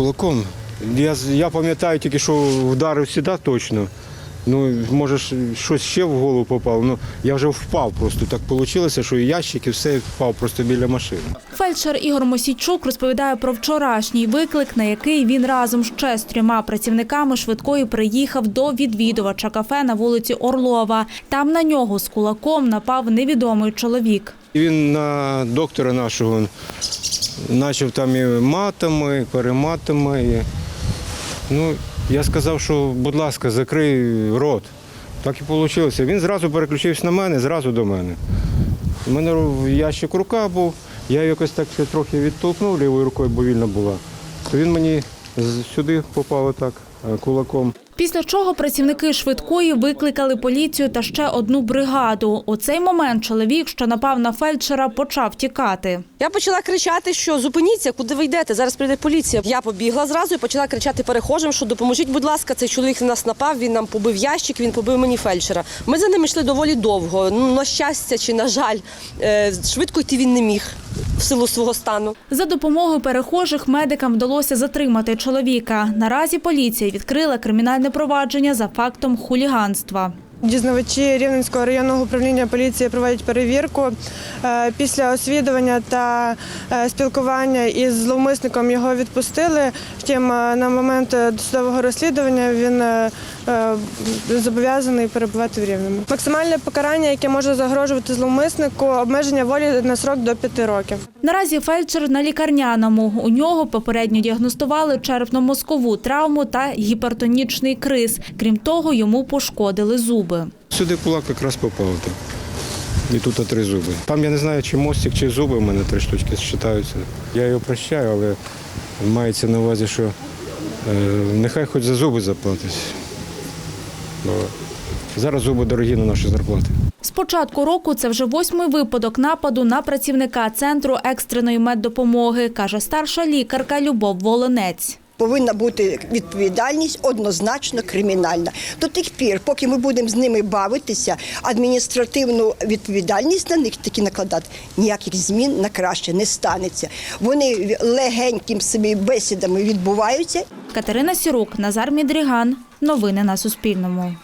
кулаком. Я, я пам'ятаю тільки, що вдарив сюди точно. Ну, може, щось ще в голову попало. Ну, я вже впав просто. Так вийшло, що і ящик, і все впав просто біля машини. Фельдшер Ігор Мосійчук розповідає про вчорашній виклик, на який він разом ще з трьома працівниками швидкої приїхав до відвідувача кафе на вулиці Орлова. Там на нього з кулаком напав невідомий чоловік. Він на доктора нашого почав там і матами, і перематами. І, ну, я сказав, що, будь ласка, закрий рот. Так і вийшло. Він зразу переключився на мене, зразу до мене. У мене ящик рука був, я якось так трохи відтолкнув лівою рукою, бо вільна була. Він мені сюди попав отак е, кулаком. Після чого працівники швидкої викликали поліцію та ще одну бригаду. У цей момент чоловік, що напав на фельдшера, почав тікати. Я почала кричати, що зупиніться, куди ви йдете? Зараз прийде поліція. Я побігла зразу і почала кричати перехожим, що допоможіть, будь ласка, цей чоловік на нас напав. Він нам побив ящик, він побив мені фельдшера. Ми за ним йшли доволі довго. Ну, на щастя чи на жаль, е, швидко йти він не міг в силу свого стану. За допомогою перехожих медикам вдалося затримати чоловіка. Наразі поліція відкрила кримінальне провадження за фактом хуліганства. Дізнавачі Рівненського районного управління поліції проводять перевірку. Е, Після освідування та е, спілкування із зловмисником його відпустили. Втім, е, на момент досудового розслідування він зобов'язаний перебувати в Рівному. Максимальне покарання, яке може загрожувати зловмиснику, обмеження волі на срок до п'яти років. Наразі фельдшер на лікарняному. У нього попередньо діагностували черепно-мозкову травму та гіпертонічний криз. Крім того, йому пошкодили зуби. Сюди кулак якраз попав. Так. І тут три зуби. Там я не знаю, чи мостик, чи зуби в мене три штучки считаються. Я його прощаю, але мається на увазі, що е, нехай хоч за зуби заплатить. Бо зараз зуби дорогі на наші зарплати. З початку року це вже восьмий випадок нападу на працівника центру екстреної меддопомоги, каже старша лікарка Любов Волонець. Повинна бути відповідальність однозначно кримінальна. До тих пір, поки ми будемо з ними бавитися, адміністративну відповідальність на них таки накладати, ніяких змін на краще не станеться. Вони легеньким собі бесідами відбуваються Катерина Сірук, Назар Мідріган. Новини на Суспільному.